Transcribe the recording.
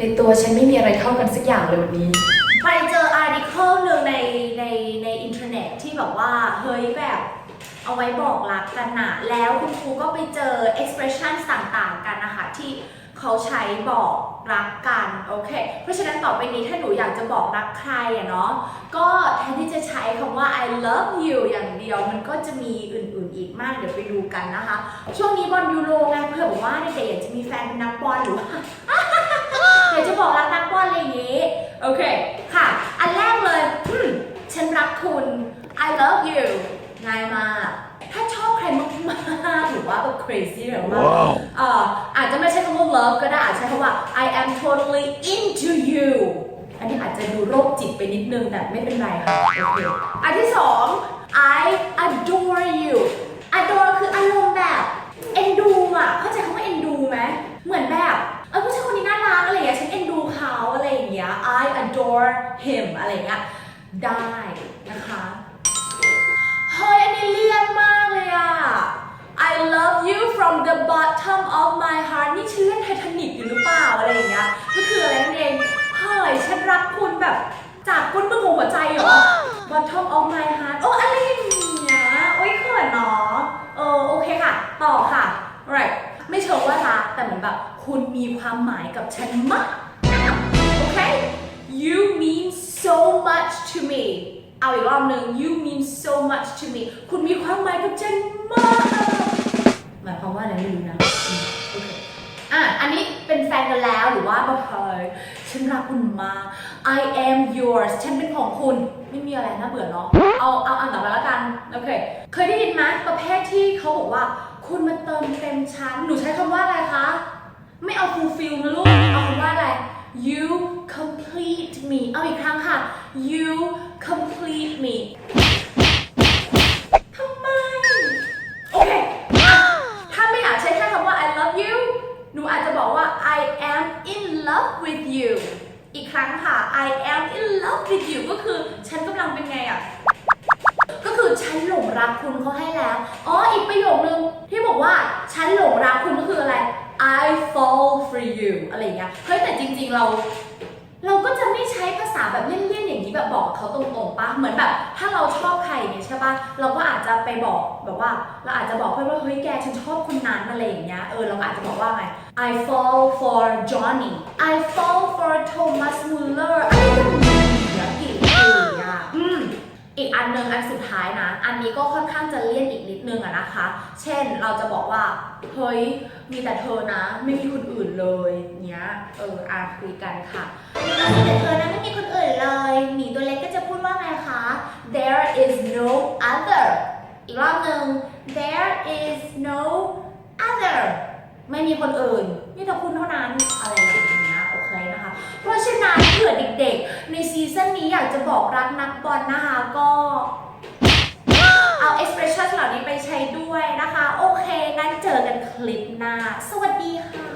ในตัวฉันไม่มีอะไรเข้ากันสักอย่างเลยวันนี้ ไปเจออาร์ติเคิลหนึ่งในในในอินเทอร์เน็ตที่แบบว่า เฮ้ยแบบเอาไว้บอกรักกันนะแล้วคุณครูก็ไปเจอ expression ต่างๆ กันนะคะ ที่เขาใช้บอกรักกันโอเค เพราะฉะนั้นต่อไปนี้ถ้าหนูอยากจะบอกรักใครอะเนาะก็แทนที่จะใช้คำว่า I love you อย่างเดียวมันก็จะมีอื่นๆอีกมากเดี๋ยวไปดูกันนะคะ ช่วงนี้บอลยูโรไงเผื่อบอกว่าเด็กๆอยากจะมีแฟนเป็นนักบอลหรือว่า โอเค ค่ะ อันแรกเลยอืมฉันรักคุณ I love you ง่ายมาก ถ้าชอบใครมากๆหรือว่าแบบ crazy หรือว่า Wow. เอ่ออาจจะไม่ใช่คำว่า love ก็ได้อาจจะใช้คำว่า I am totally into you อันนี้อาจจะดูโรคจิตไปนิดนึงแต่ไม่เป็นไรค่ะ โอเค อันที่สอง I adore him อะไรเงี้ยได้นะคะเฮ้ยอันนี้เลี่ยนมากเลยอะ I love you from the bottom of my heart นี่ฉันเล่นไททานิกอยู่หรือเปล่าอะไรอย่างเงี้ยก็คืออะไรนั่นเองเฮ้ยฉันรักคุณแบบจากก้นบึ้งของหัวใจเหรอ bottom of my heart โอ้อะไรอย่างเงี้ยโอ้ยเขินเนาะเออโอเคค่ะ ต่อค่ะ right ไม่เชิงว่ารักแต่เหมือนแบบ คุณมีความหมายกับฉันมาก โอเค you mean so much to me เอาอีกรอบหนึ่ง you mean so much to me คุณมีความหมายกับฉันมาก หมายความว่าอะไรไม่รู้นะโอเคอะ อันนี้เป็นแฟนกันแล้วหรือว่าแบบเฮ้ยฉันรักคุณมาก I am yours ฉันเป็นของคุณ ไม่มีอะไรน่าเบื่อเนาะ เอาเอาอันต่อไปแล้วกัน โอเค เคยได้ยินไหมประเภทที่เขาบอกว่า คุณมาเติมเต็มฉัน หนูใช้คำว่าอะไรคะ you complete me ทำไม โอเค ถ้าไม่อยากใช้แค่คำว่า I love you หนูอาจจะบอกว่า I am in love with you อีกครั้งค่ะ I am in love with you ก็คือฉันกำลังเป็นไงอะก็คือฉันหลงรักคุณเขาให้แล้ว อ๋อ อีกประโยคนึงที่บอกว่าฉันหลงรักคุณก็คืออะไร I fall for you อะไรอย่างเงี้ย เฮ้ยแต่จริงๆเรา เขาตรงๆปะเหมือนแบบ ถ้าเราชอบใครเนี่ยใช่ปะเราก็อาจจะไปบอกแบบว่า เราอาจจะบอกเพื่อนว่าเฮ้ยแกฉันชอบคนนั้นอะไรอย่างเงี้ยเออเราอาจจะบอกว่าไง I fall for Johnny I fall for Thomas Muller อะไรอย่างเงี้ยกี่อย่างเงี้ยอืมอีกอันหนึ่งอันสุดท้ายนะ อันนี้ก็ค่อนข้างจะเลี่ยนอีกนิดนึงอะนะคะ เช่นเราจะบอกว่า เฮ้ย มีแต่เธอนะ ไม่มีคนอื่นเลยเนี้ย เอออะคุยกันค่ะมีแต่เธอนะ ไม่มีคนอื่นเลยหมีตัวเล็กก็จะพูดว่าไงคะ there is no other อีก รอบหนึ่ง there is no other ไม่มีคนอื่นมีแต่คุณเท่านั้นอะไรอย่างเงี้ยโอเคนะคะ เพราะฉะนั้นเผื่อเด็กๆ ในซีซั่นนี้อยากจะบอกรักนักบอลนะคะก็เอา expression เหล่านี้ไปใช้ด้วยนะคะ โอเคงั้นเจอกันคลิปหน้า สวัสดีค่ะ